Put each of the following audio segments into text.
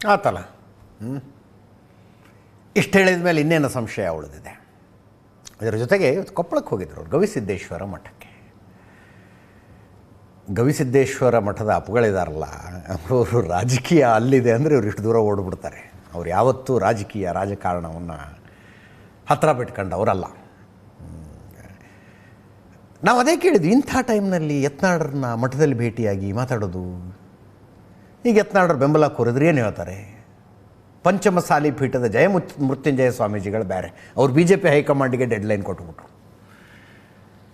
ಆತಲ್ಲ? ಹ್ಞೂ ಇಷ್ಟು ಹೇಳಿದ ಮೇಲೆ ಇನ್ನೇನು ಸಂಶಯ ಉಳಿದಿದೆ? ಇದರ ಜೊತೆಗೆ ಕೊಪ್ಪಳಕ್ಕೆ ಹೋಗಿದ್ರು ಅವ್ರು ಗವಿಸಿದ್ದೇಶ್ವರ ಮಠಕ್ಕೆ. ಗವಿಸಿದ್ದೇಶ್ವರ ಮಠದ ಅಪ್ಪುಗಳಿದಾರಲ್ಲ, ಅವರು ರಾಜಕೀಯ ಅಲ್ಲಿದೆ ಅಂದರೆ ಇವ್ರು ಇಷ್ಟು ದೂರ ಓಡ್ಬಿಡ್ತಾರೆ. ಅವ್ರು ಯಾವತ್ತೂ ರಾಜಕೀಯ ರಾಜಕಾರಣವನ್ನು ಹತ್ತಿರ ಬಿಟ್ಕೊಂಡವರಲ್ಲ ನಾವು ಅದೇ ಕೇಳಿದ್ವಿ, ಇಂಥ ಟೈಮ್ನಲ್ಲಿ ಯತ್ನಾಳರನ್ನ ಮಠದಲ್ಲಿ ಭೇಟಿಯಾಗಿ ಮಾತಾಡೋದು. ಈಗ ಯತ್ನಾಳರ ಬೆಂಬಲ ಕೋರಿದ್ರೆ, ಏನು ಹೇಳ್ತಾರೆ? ಪಂಚಮಸಾಲಿ ಪೀಠದ ಜಯ ಮುತ್ ಮೃತ್ಯುಂಜಯ ಸ್ವಾಮೀಜಿಗಳು ಬೇರೆ ಅವ್ರು ಬಿ ಜೆ ಪಿ ಹೈಕಮಾಂಡಿಗೆ ಡೆಡ್ಲೈನ್ ಕೊಟ್ಟುಬಿಟ್ರು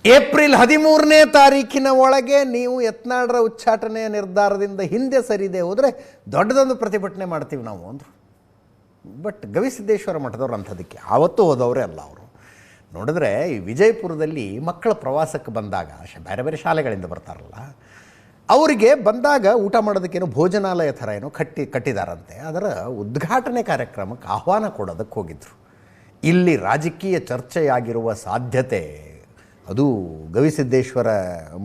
ಏಪ್ರಿಲ್ ಹದಿಮೂರನೇ ತಾರೀಕಿನ ಒಳಗೆ ನೀವು ಯತ್ನಾಳರ ಉಚ್ಚಾಟನೆಯ ನಿರ್ಧಾರದಿಂದ ಹಿಂದೆ ಸರಿದೆ ಹೋದರೆ ದೊಡ್ಡದೊಂದು ಪ್ರತಿಭಟನೆ ಮಾಡ್ತೀವಿ ನಾವು ಅಂದರು. ಬಟ್ ಗವಿಸಿದ್ದೇಶ್ವರ ಮಠದವ್ರು ಅಂಥದಕ್ಕೆ. ಆವತ್ತೂ ಹೋದವರೇ ಅಲ್ಲ ಅವರು. ನೋಡಿದ್ರೆ ಈ ವಿಜಯಪುರದಲ್ಲಿ ಮಕ್ಕಳ ಪ್ರವಾಸಕ್ಕೆ ಬಂದಾಗ ಬೇರೆ ಬೇರೆ ಶಾಲೆಗಳಿಂದ ಬರ್ತಾರಲ್ಲ ಅವರಿಗೆ ಬಂದಾಗ ಊಟ ಮಾಡೋದಕ್ಕೇನು ಭೋಜನಾಲಯ ಥರ ಏನೋ ಕಟ್ಟಿ ಕಟ್ಟಿದಾರಂತೆ. ಅದರ ಉದ್ಘಾಟನೆ ಕಾರ್ಯಕ್ರಮಕ್ಕೆ ಆಹ್ವಾನ ಕೊಡೋದಕ್ಕೆ ಹೋಗಿದ್ರು. ಇಲ್ಲಿ ರಾಜಕೀಯ ಚರ್ಚೆಯಾಗಿರುವ ಸಾಧ್ಯತೆ, ಅದು ಗವಿಸಿದ್ದೇಶ್ವರ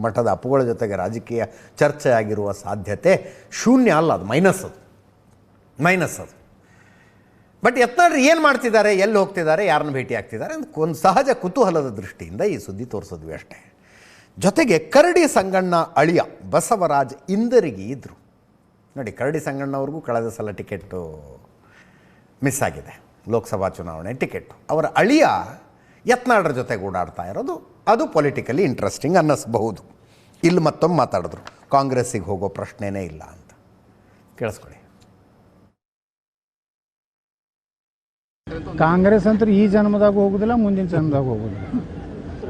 ಮಠದ ಅಪ್ಪುಗಳ ಜೊತೆಗೆ ರಾಜಕೀಯ ಚರ್ಚೆ ಆಗಿರುವ ಸಾಧ್ಯತೆ ಶೂನ್ಯ ಅಲ್ಲ, ಅದು ಮೈನಸ್ ಅದು. ಮೈನಸ್ ಅದು. ಬಟ್ ಯತ್ನಾಳ್ರು ಏನು ಮಾಡ್ತಿದ್ದಾರೆ, ಎಲ್ಲಿ ಹೋಗ್ತಿದ್ದಾರೆ, ಯಾರನ್ನ ಭೇಟಿ ಆಗ್ತಿದ್ದಾರೆ ಅಂತ ಒಂದು ಸಹಜ ಕುತೂಹಲದ ದೃಷ್ಟಿಯಿಂದ ಈ ಸುದ್ದಿ ತೋರಿಸಿದ್ವಿ ಅಷ್ಟೇ. ಜೊತೆಗೆ ಕರಡಿ ಸಂಗಣ್ಣ ಅಳಿಯ ಬಸವರಾಜ್ ಇಂದರಿಗೆ ಇದ್ದರು ನೋಡಿ, ಕರಡಿ ಸಂಗಣ್ಣವ್ರಿಗೂ ಕಳೆದ ಸಲ ಟಿಕೆಟ್ಟು ಮಿಸ್ ಆಗಿದೆ. ಲೋಕಸಭಾ ಚುನಾವಣೆ ಟಿಕೆಟ್ ಅವರ ಅಳಿಯ ಯತ್ನಾಳ್ರ ಜೊತೆಗೆ ಓಡಾಡ್ತಾ ಇರೋದು. ಅದು ಪೊಲಿಟಿಕಲಿ ಇಂಟ್ರೆಸ್ಟಿಂಗ್ ಅನ್ನಿಸ್ಬಹುದು. ಇಲ್ಲಿ ಮತ್ತೊಮ್ಮೆ ಮಾತಾಡಿದ್ರು. ಕಾಂಗ್ರೆಸ್ಸಿಗೆ ಹೋಗೋ ಪ್ರಶ್ನೆನೇ ಇಲ್ಲ ಅಂತ. ಕೇಳಿಸ್ಕೊಳ್ಳಿ. ಕಾಂಗ್ರೆಸ್ ಅಂತೂ ಈ ಜನ್ಮದಾಗ ಹೋಗುದಿಲ್ಲ, ಮುಂದಿನ ಜನ್ಮದಾಗ ಹೋಗುದಿಲ್ಲ.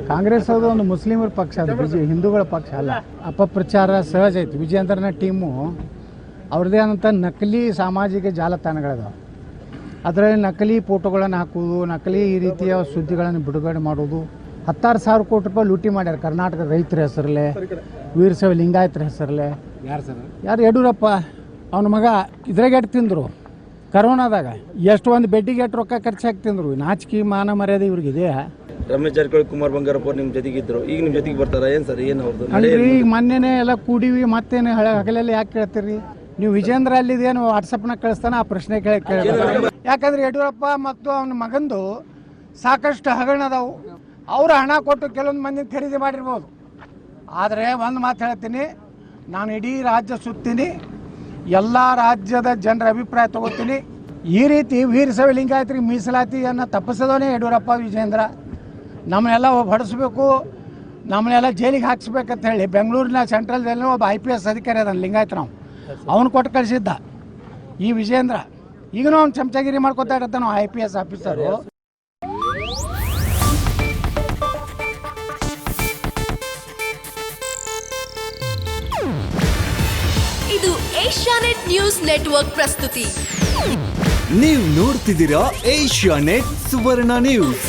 ಕಾಂಗ್ರೆಸ್ ಅದು ಒಂದು ಮುಸ್ಲಿಮರ ಪಕ್ಷ ಅದು ವಿಜಯ ಹಿಂದೂಗಳ ಪಕ್ಷ ಅಲ್ಲ. ಅಪಪ್ರಚಾರ ಸಹಜ ಐತಿ ವಿಜಯೇಂದ್ರನ ಟೀಮು ಅವ್ರದ್ದೇ ಆದಂಥ ನಕಲಿ ಸಾಮಾಜಿಕ ಜಾಲತಾಣಗಳಿದಾವೆ. ಅದರಲ್ಲಿ ನಕಲಿ ಫೋಟೋಗಳನ್ನು ಹಾಕುವುದು ನಕಲಿ ಈ ರೀತಿಯ ಸುದ್ದಿಗಳನ್ನು ಬಿಡುಗಡೆ ಮಾಡೋದು ಹತ್ತಾರು ಸಾವಿರ ಕೋಟಿ ರೂಪಾಯಿ ಲೂಟಿ ಮಾಡ್ಯಾರ ಕರ್ನಾಟಕ ರೈತರ ಹೆಸರಲ್ಲೇ ವೀರಶೈವ ಲಿಂಗಾಯತರ ಹೆಸರಲ್ಲೇ. ಯಾರು ಸರ್ ಯಾರು ಯಡಿಯೂರಪ್ಪ? ಅವನ ಮಗ ಇದ್ರಾಗ ಎಟ್ಟು ತಿಂದರು? ಕರೋನಾದಾಗ ಎಷ್ಟು ಒಂದು ಬೆಡ್ಡಿಗೆ ಎಷ್ಟು ರೊಕ್ಕ ಖರ್ಚಾಗಿ ತಿಂದರು ನಾಚಿಕೆ ಮಾನ ಮರ್ಯಾದೆ ಇವ್ರಿಗೆ ಇದೆಯಾ ರಮೇಶ್ ಜಾರಕಿಹೊಳಿ ಕುಮಾರ್ ಬಂಗಾರಪ್ಪ ನಿಮ್ಮ ಜೊತೆಗೆ ಇದ್ರು. ಈಗ ನಿಮ್ಮ ಜೊತೆಗೆ ಬರ್ತಾರ? ಏನು ಸರ್ ಏನು ಅವ್ರದ್ದು ಅಲ್ರಿ ಈಗ ಮೊನ್ನೆನೇ ಎಲ್ಲ ಕೂಡಿವಿ ಮತ್ತೇನು ಹಗಲೆಲ್ಲ ಯಾಕೆ ಕೇಳ್ತೀರಿ? ನೀವು ವಿಜೇಂದ್ರ ಅಲ್ಲಿದೇನು ವಾಟ್ಸಪ್ನಾಗ ಕಳಿಸ್ತಾನ ಆ ಪ್ರಶ್ನೆ ಕೇಳಿ ಕೇಳಿ ಯಾಕಂದ್ರೆ ಯಡಿಯೂರಪ್ಪ ಮತ್ತು ಅವನ ಮಗಂದು ಸಾಕಷ್ಟು ಹಗರಣ ಅದಾವು. ಅವರು ಹಣ ಕೊಟ್ಟು ಕೆಲವೊಂದು ಮಂದಿ ಖರೀದಿ ಮಾಡಿರ್ಬೋದು. ಆದರೆ ಒಂದು ಮಾತು ಹೇಳ್ತೀನಿ ನಾನು ಇಡೀ ರಾಜ್ಯ ಸುತ್ತೀನಿ ಎಲ್ಲ ರಾಜ್ಯದ ಜನರ ಅಭಿಪ್ರಾಯ ತಗೋತೀನಿ. ಈ ರೀತಿ ವೀರ ಸವಿ ಲಿಂಗಾಯತ್ರಿ ಮೀಸಲಾತಿಯನ್ನು ತಪ್ಪಿಸೋದೇ ಯಡಿಯೂರಪ್ಪ ವಿಜೇಂದ್ರ. ನಮ್ಮನ್ನೆಲ್ಲ ಹೊಡಿಸ್ಬೇಕು ನಮ್ಮನ್ನೆಲ್ಲ ಜೈಲಿಗೆ ಹಾಕ್ಸ್ಬೇಕಂತ ಹೇಳಿ ಬೆಂಗಳೂರಿನ ಸೆಂಟ್ರಲ್ದಲ್ಲಿ ಒಬ್ಬ ಐ ಪಿ ಎಸ್ ಅಧಿಕಾರಿ ಅದನ್ನು ಲಿಂಗಾಯತ್ ನಾವು ಅವನು ಕೊಟ್ಟು ಕಳಿಸಿದ್ದ. ಈ ವಿಜೇಂದ್ರ ಈಗನೂ ಅವ್ನು ಚಮಚಗಿರಿ ಮಾಡ್ಕೊತಾ ಇರ್ತಾನ ಐ ಪಿ ಎಸ್ ಆಫೀಸರು ಇದು ಏಷ್ಯಾನೆಟ್ ನ್ಯೂಸ್ ನೆಟ್ವರ್ಕ್ ಪ್ರಸ್ತುತಿ. ನೀವು ನೋಡ್ತಿದ್ದೀರಾ ಏಷ್ಯಾನೆಟ್ ಸುವರ್ಣ ನ್ಯೂಸ್.